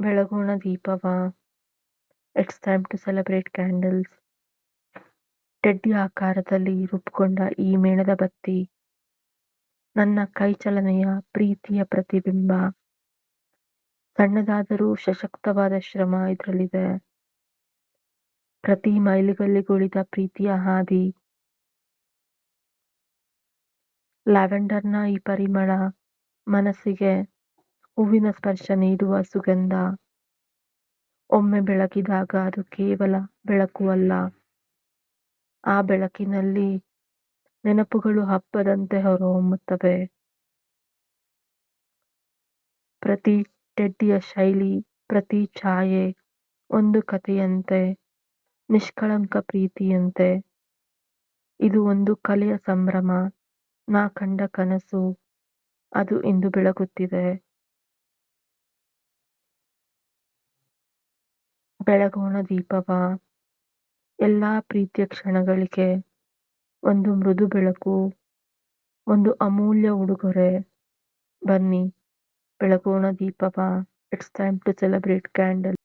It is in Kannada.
ಬೆಳಗೋಣ ದೀಪವ it's time to celebrate candles teddy ಆಕಾರದಲ್ಲಿ ರೂಪುಗೊಂಡ ಈ ಮೇಣದ ಬತ್ತಿ, ನನ್ನ ಕೈಚಲನೆಯ ಪ್ರೀತಿಯ ಪ್ರತಿಬಿಂಬ. ಸಣ್ಣದಾದರೂ ಸಶಕ್ತವಾದ ಶ್ರಮ ಇದರಲ್ಲಿದೆ. ಪ್ರತಿ ಮೈಲಿಗಲ್ಲಿಗುಳಿದ ಪ್ರೀತಿಯ ಹಾದಿ. ಲ್ಯಾವೆಂಡರ್ನ ಈ ಪರಿಮಳ ಮನಸ್ಸಿಗೆ ಹೂವಿನ ಸ್ಪರ್ಶ ನೀಡುವ ಸುಗಂಧ. ಒಮ್ಮೆ ಬೆಳಗಿದಾಗ ಅದು ಕೇವಲ ಬೆಳಕು ಅಲ್ಲ. ಆ ಬೆಳಕಿನಲ್ಲಿ ನೆನಪುಗಳು ಹಬ್ಬದಂತೆ ಹೊರಹೊಮ್ಮುತ್ತವೆ. ಪ್ರತಿ ಟೆಡ್ಡಿಯ ಶೈಲಿ, ಪ್ರತಿ ಛಾಯೆ ಒಂದು ಕಥೆಯಂತೆ, ನಿಷ್ಕಳಂಕ ಪ್ರೀತಿಯಂತೆ. ಇದು ಒಂದು ಕಲೆಯ ಸಂಭ್ರಮ, ನಾ ಕಂಡ ಕನಸು, ಅದು ಇಂದು ಬೆಳಗುತ್ತಿದೆ. ಬೆಳಗೋಣ ದೀಪವ. ಎಲ್ಲಾ ಪ್ರೀತಿಯ ಕ್ಷಣಗಳಿಗೆ ಒಂದು ಮೃದು ಬೆಳಕು, ಒಂದು ಅಮೂಲ್ಯ ಉಡುಗೊರೆ. ಬನ್ನಿ ಬೆಳಗೋಣ ದೀಪವ. It's time to celebrate candle